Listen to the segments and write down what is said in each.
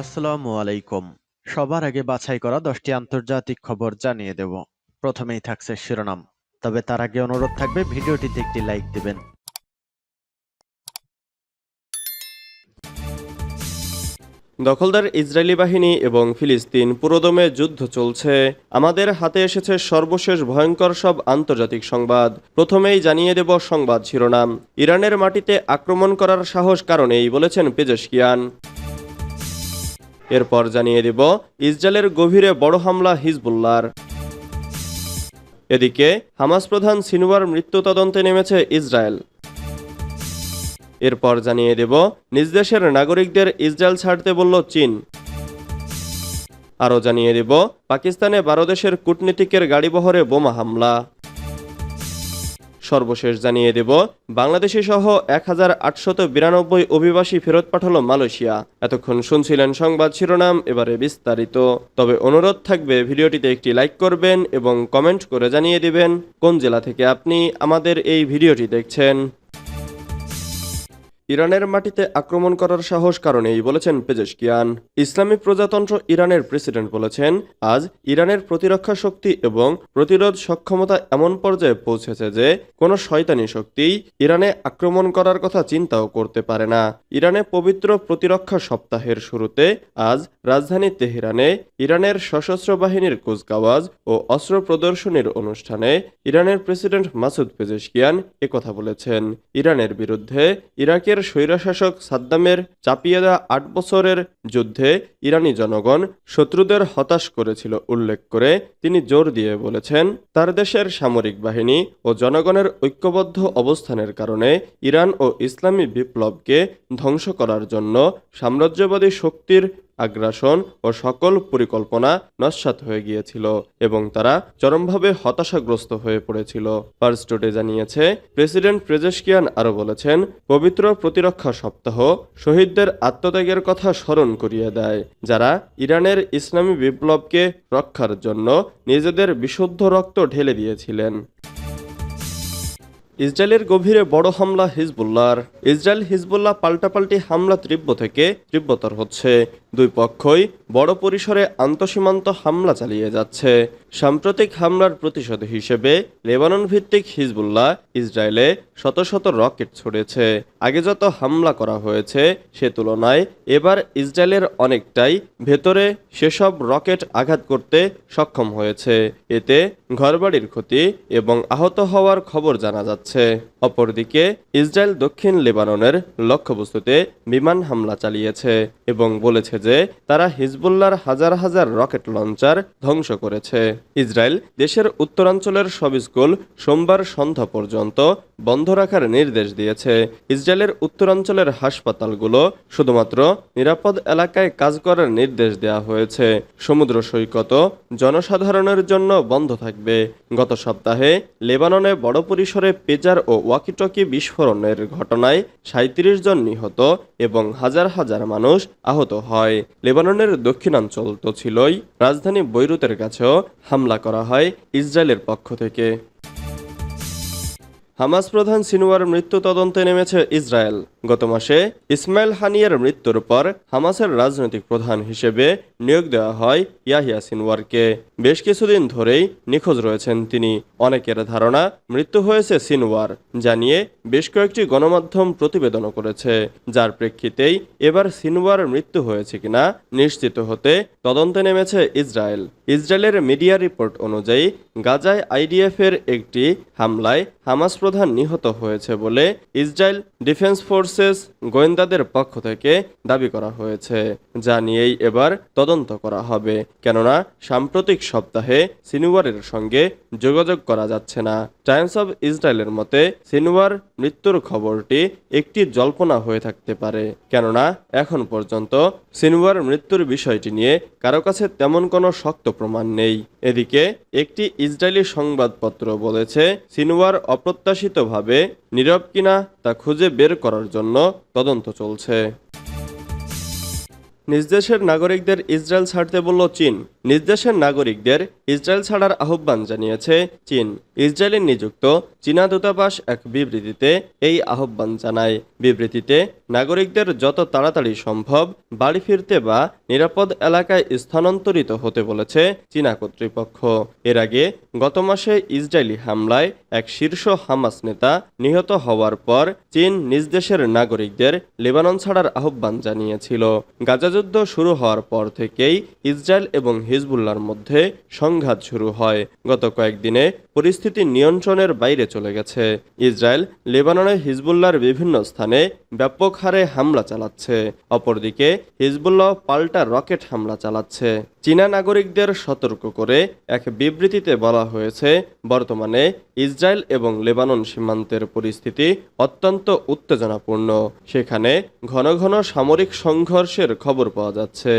আসসালামু আলাইকুম। সবার আগে বাছাই করা দশটি আন্তর্জাতিক খবর জানিয়ে দেব। প্রথমেই থাকছে শিরোনাম। তবে তার আগে অনুরোধ থাকবে, ভিডিওটিতে একটি লাইক দিবেন। দখলদার ইসরায়েলি বাহিনী এবং ফিলিস্তিন পুরোদমে যুদ্ধ চলছে। আমাদের হাতে এসেছে সর্বশেষ ভয়ঙ্কর সব আন্তর্জাতিক সংবাদ। প্রথমেই জানিয়ে দেব সংবাদ শিরোনাম। ইরানের মাটিতে আক্রমণ করার সাহস কারণেই বলেছেন পেজেশকিয়ান। এরপর জানিয়ে দেব, ইসরায়েলের গভীরে বড় হামলা হিজবুল্লার এদিকে, হামাস প্রধান সিনওয়ার মৃত্যু তদন্তে নেমেছে ইসরায়েল। এরপর জানিয়ে দেব, নিজ দেশের নাগরিকদের ইসরায়েল ছাড়তে বলল চীন। আরও জানিয়ে দেব, পাকিস্তানে বারো দেশের কূটনীতিকের গাড়িবহরে বোমা হামলা। সর্বশেষ জানিয়ে দেব, বাংলাদেশি সহ এক হাজার বিরানব্বই অভিবাসী ফেরত পাঠালো মালয়েশিয়া। এতক্ষণ শুনছিলেন সংবাদ শিরোনাম, এবারে বিস্তারিত। তবে অনুরোধ থাকবে, ভিডিওটিতে একটি লাইক করবেন এবং কমেন্ট করে জানিয়ে দিবেন, কোন জেলা থেকে আপনি আমাদের এই ভিডিওটি দেখছেন। ইরানের মাটিতে আক্রমণ করার সাহস কারণেই বলেছেন পেজেশকিয়ান। ইসলামী প্রজাতন্ত্র ইরানের প্রেসিডেন্ট বলেছেন, আজ ইরানের প্রতিরক্ষা শক্তি এবং প্রতিরোধ সক্ষমতা এমন পর্যায়ে পৌঁছেছে যে কোনো শয়তানি শক্তিই ইরানে আক্রমণ করার কথা চিন্তাও করতে পারে না। ইরানে পবিত্র প্রতিরক্ষা সপ্তাহের শুরুতে আজ রাজধানী তেহরানে ইরানের সশস্ত্র বাহিনীর কুচকাওয়াজ ও অস্ত্র প্রদর্শনীর অনুষ্ঠানে ইরানের প্রেসিডেন্ট মাসুদ পেজেশকিয়ান একথা বলেছেন। ইরানের বিরুদ্ধে ইরাকের স্বৈরশাসক সাদ্দামের চাপিয়ে দেওয়া আট বছরের যুদ্ধে ইরানি জনগণ শত্রুদের হতাশ করেছিল উল্লেখ করে তিনি জোর দিয়ে বলেছেন, তার দেশের সামরিক বাহিনী ও জনগণের ঐক্যবদ্ধ অবস্থানের কারণে ইরান ও ইসলামী বিপ্লবকে ধ্বংস করার জন্য সাম্রাজ্যবাদী শক্তির আগ্রাসন ও সকল পরিকল্পনা নস্যাৎ হয়ে গিয়েছিল এবং তারা চরমভাবে হতাশাগ্রস্ত হয়ে পড়েছিল। টুডে জানিয়েছে, প্রেসিডেন্ট প্রেজেশকিয়ান আরও বলেছেন, পবিত্র প্রতিরক্ষা সপ্তাহ শহীদদের আত্মত্যাগের কথা স্মরণ করিয়ে দেয়, যারা ইরানের ইসলামী বিপ্লবকে রক্ষার জন্য নিজেদের বিশুদ্ধ রক্ত ঢেলে দিয়েছিলেন। ইসরায়েলের গভীরে বড় হামলা হিজবুল্লাহর। ইসরায়েল হিজবুল্লাহ পাল্টাপাল্টি হামলা তীব্র থেকে তীব্রতর হচ্ছে। দুই পক্ষই বড় পরিসরে আন্তঃসীমান্ত হামলা চালিয়ে যাচ্ছে। সাম্প্রতিক হামলার প্রতিশোধ হিসেবে লেবানন ভিত্তিক হিজবুল্লাহ ইসরায়েলে শত শত রকেট ছড়েছে। আগে যত হামলা করা হয়েছে, সে তুলনায় এবার ইসরায়েলের অনেকটাই ভেতরে সেসব রকেট আঘাত করতে সক্ষম হয়েছে। এতে ঘরবাড়ির ক্ষতি এবং আহত হওয়ার খবর জানা যাচ্ছে। অপরদিকে, ইসরায়েল দক্ষিণ লেবাননের লক্ষ্যবস্তুতে বিমান হামলা চালিয়েছে এবং বলেছে যে তারা হিজবুল্লার হাজার হাজার রকেট লঞ্চার ধ্বংস করেছে। ইসরায়েল দেশের উত্তরাঞ্চলের সব স্কুল সোমবার সন্ধ্যা পর্যন্ত বন্ধ রাখার নির্দেশ দিয়েছে। ইসরায়েলের উত্তরাঞ্চলের হাসপাতালগুলো শুধুমাত্র নিরাপদ এলাকায় কাজ করার নির্দেশ দেওয়া হয়েছে। সমুদ্র সৈকত জনসাধারণের জন্য বন্ধ থাকবে। গত সপ্তাহে লেবাননে বড় পরিসরে পেজার ও ওয়াকিটকি বিস্ফোরণের ঘটনায় সাঁত্রিশ জন নিহত এবং হাজার হাজার মানুষ আহত হয়। লেবাননের দক্ষিণাঞ্চল তো ছিলই, রাজধানী বৈরুতের কাছেও হামলা করা হয় ইসরায়েলের পক্ষ থেকে। হামাস প্রধান সিনুয়ার মৃত্যু তদন্তে নেমেছে ইসরায়েল। গত মাসে ইসমাইল হানিয়ার মৃত্যুর পর হামাসের রাজনৈতিক প্রধান হিসেবে নিয়োগ দেওয়া হয় ইয়াহিয়া সিনওয়ারকে। বেশ কিছুদিন ধরেই নিখোঁজ রয়েছেন তিনি। অনেকের ধারণা, মৃত্যু হয়েছে সিনওয়ার জানিয়ে বেশ কয়েকটি গণমাধ্যম প্রতিবেদনও করেছে। যার প্রেক্ষিতেই এবার সিনওয়ার মৃত্যু হয়েছে কিনা নিশ্চিত হতে তদন্তে নেমেছে ইসরায়েল। ইসরায়েলের মিডিয়া রিপোর্ট অনুযায়ী, গাজায় আইডিএফ এর একটি হামলায় হামাস প্রধান নিহত হয়েছে বলে ইসরায়েল ডিফেন্স ফোর্সেস গোয়েন্দাদের পক্ষ থেকে দাবি করা হয়েছে, যা নিয়েই এবার তদন্ত করা হবে। কেননা, সাম্প্রতিক সপ্তাহে সিনুয়ারের সঙ্গে যোগাযোগ করা যাচ্ছে না। টাইমস অব ইসরায়েলের মতে সিনুয়ার মৃত্যুর খবরটি একটি জল্পনা হয়ে থাকতে পারে। কেননা, এখন পর্যন্ত সিনুয়ার মৃত্যুর বিষয়টি নিয়ে কারও কাছে তেমন কোনো শক্ত প্রমাণ নেই। এদিকে, একটি ইসরায়েলি সংবাদপত্র বলেছে সিনুয়ার অপ্রত্যাশিতভাবে নীরব কিনা তা খুঁজে বের করার জন্য তদন্ত চলছে। নিজ দেশের নাগরিকদের ইসরায়েল ছাড়তে বলল চীন। নিজ দেশের নাগরিকদের ইসরায়েল ছাড়ার আহ্বান জানিয়েছে চীন। ইসরায়েলে নিযুক্ত চীনা দূতাবাস এক বিবৃতিতে এই আহ্বান জানায়। বিবৃতিতে নাগরিকদের যত তাড়াতাড়ি সম্ভব বাড়ি ফিরতে বা নিরাপদ এলাকায় স্থানান্তরিত হতে বলেছে চীনা কর্তৃপক্ষ। এর আগে গত মাসে ইসরায়েলি হামলায় এক শীর্ষ হামাস নেতা নিহত হওয়ার পর চীন নিজ দেশের নাগরিকদের লেবানন ছাড়ার আহ্বান জানিয়েছিল। গাজাযুদ্ধ শুরু হওয়ার পর থেকেই ইসরায়েল এবং হিজবুল্লার মধ্যে সংঘাত শুরু হয়। গত কয়েকদিনে পরিস্থিতি নিয়ন্ত্রণের বাইরে চলে গেছে। ইসরায়েল, লেবাননে হিজবুল্লার বিভিন্ন স্থানে ব্যাপক হারে হামলা চালাচ্ছে। অপরদিকে, হিজবুল্লাহ পাল্টা রকেট হামলা চালাচ্ছে। চীনা নাগরিকদের সতর্ক করে এক বিবৃতিতে বলা হয়েছে, বর্তমানে ইসরায়েল এবং লেবানন সীমান্তের পরিস্থিতি অত্যন্ত উত্তেজনাপূর্ণ। সেখানে ঘন ঘন সামরিক সংঘর্ষের খবর পাওয়া যাচ্ছে।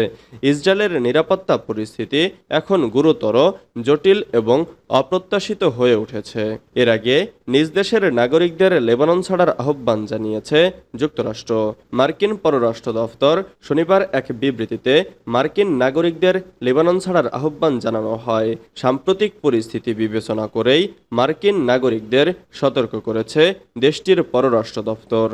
ইসরায়েলের নিরাপত্তা পরিস্থিতি এখন গুরুতর, জটিল এবং অপ্রত্যাশিত হয়ে উঠেছে। এর আগে নিজ দেশের নাগরিকদের লেবানন ছাড়ার আহ্বান জানিয়েছে যুক্তরাষ্ট্র। মার্কিন পররাষ্ট্র দফতর শনিবার এক বিবৃতিতে মার্কিন নাগরিকদের লেবানন ছাড়ার আহ্বান জানানো হয়। সাম্প্রতিক পরিস্থিতি বিবেচনা করেই মার্কিন নাগরিকদের সতর্ক করেছে দেশটির পররাষ্ট্র দফতর।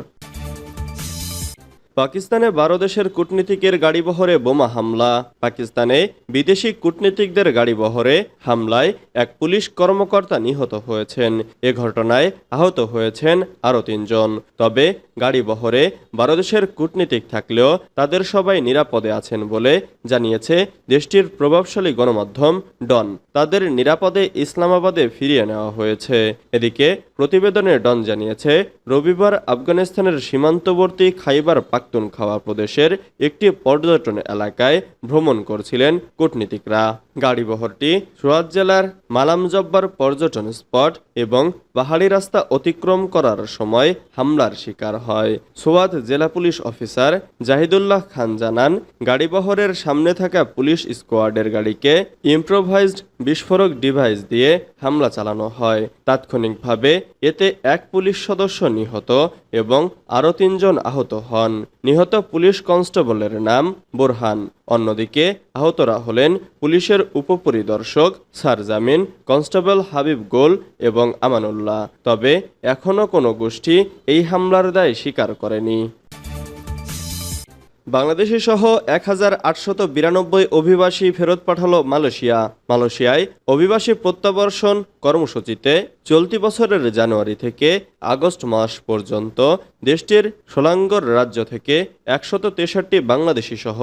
পাকিস্তানে বারো দেশের কূটনীতিকের গাড়িবহরে বোমা হামলা। পাকিস্তানে বিদেশি কূটনীতিকদের গাড়িবহরে হামলায় এক পুলিশ কর্মকর্তা নিহত হয়েছেন। এ ঘটনায় আহত হয়েছেন আরও তিনজন। তবে গাড়িবহরে বারো দেশের কূটনীতিক থাকলেও তাদের সবাই নিরাপদে আছেন বলে জানিয়েছে দেশটির প্রভাবশালী গণমাধ্যম ডন। তাদের নিরাপদে ইসলামাবাদে ফিরিয়ে নেওয়া হয়েছে। এদিকে প্রতিবেদনে ডন জানিয়েছে, রবিবার আফগানিস্তানের সীমান্তবর্তী খাইবার পাখতুনখাওয়া প্রদেশের একটি পর্যটন এলাকায় ভ্রমণ করছিলেন কূটনীতিকরা। গাড়িবহরটি সুরাত জেলার মালামজব্বার পর্যটন স্পট এবং পাহাড়ি রাস্তা অতিক্রম করার সময় হামলার শিকার হয়। সোয়াদ জেলা পুলিশ অফিসার জাহিদুল্লাহ খান জানান, গাড়িবহরের সামনে থাকা পুলিশ স্কোয়াডের গাড়িকে ইম্প্রোভাইজড বিস্ফোরক ডিভাইস দিয়ে হামলা চালানো হয়। তাৎক্ষণিকভাবে এতে এক পুলিশ সদস্য নিহত এবং আরও তিনজন আহত হন। নিহত পুলিশ কনস্টেবলের নাম বোরহান। অন্যদিকে আহতরা হলেন পুলিশের উপপরিদর্শক সারজামিন, কনস্টেবল হাবিব গোল এবং আমানুল্লাহ। তবে এখনও কোনো গোষ্ঠী এই হামলার দায় স্বীকার করেনি। বাংলাদেশি সহ এক হাজার আটশত বিরানব্বই অভিবাসী ফেরত পাঠালো মালয়েশিয়া। মালয়েশিয়ায় অভিবাসী প্রত্যাবর্ষণ কর্মসূচিতে চলতি বছরের জানুয়ারি থেকে আগস্ট মাস পর্যন্ত দেশটির সোলাঙ্গর রাজ্য থেকে একশত তেষট্টি বাংলাদেশি সহ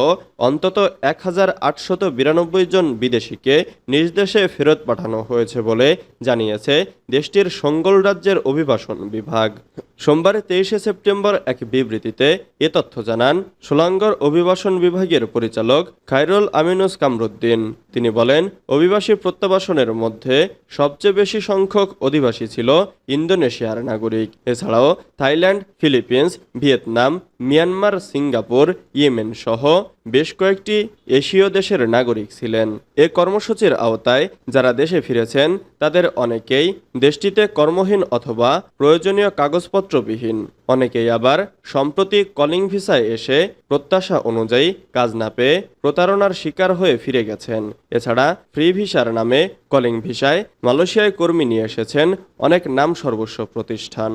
অন্তত এক হাজার আটশত বিরানব্বই জন বিদেশিকে নিজ দেশে ফেরত পাঠানো হয়েছে বলে জানিয়েছে দেশটির সঙ্গল রাজ্যের অভিবাসন বিভাগ। সোমবার তেইশে সেপ্টেম্বর এক বিবৃতিতে এ তথ্য জানান, সোলাঙ্গর অভিবাসন বিভাগের পরিচালক খায়রুল আমিনুস কামরুদ্দিন। তিনি বলেন, অভিবাসী প্রত্যাবাসনের মধ্যে সবচেয়ে বেশি সংখ্যক অধিবাসী ছিল ইন্দোনেশিয়ার নাগরিক। এছাড়াও Thailand, Philippines, Vietnam Myanmar, Singapore, Yemen সহ বেশ কয়েকটি এশীয় দেশের নাগরিক ছিলেন। এ কর্মসূচির আওতায় যারা দেশে ফিরেছেন, তাদের অনেকেই দেশটিতে কর্মহীন অথবা প্রয়োজনীয় কাগজপত্রবিহীন। অনেকেই আবার সম্প্রতি কলিং ভিসায় এসে প্রত্যাশা অনুযায়ী কাজ না পেয়ে প্রতারণার শিকার হয়ে ফিরে গেছেন। এছাড়া ফ্রি ভিসার নামে কলিং ভিসায় মালয়েশিয়ায় কর্মী নিয়ে এসেছেন অনেক নাম সর্বস্ব প্রতিষ্ঠান।